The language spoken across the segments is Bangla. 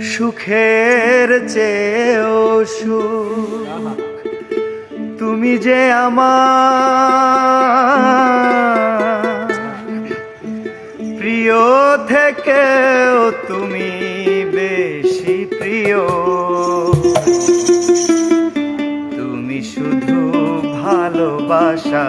সুখের চেয়েও সুখ। তুমি যে আমার প্রিয় থেকেও তুমি বেশি প্রিয়। তুমি শুধু ভালোবাসা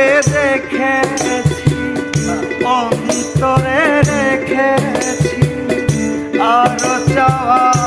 করে দেখেছি অন্তরে রেখেছি আর চাওয়া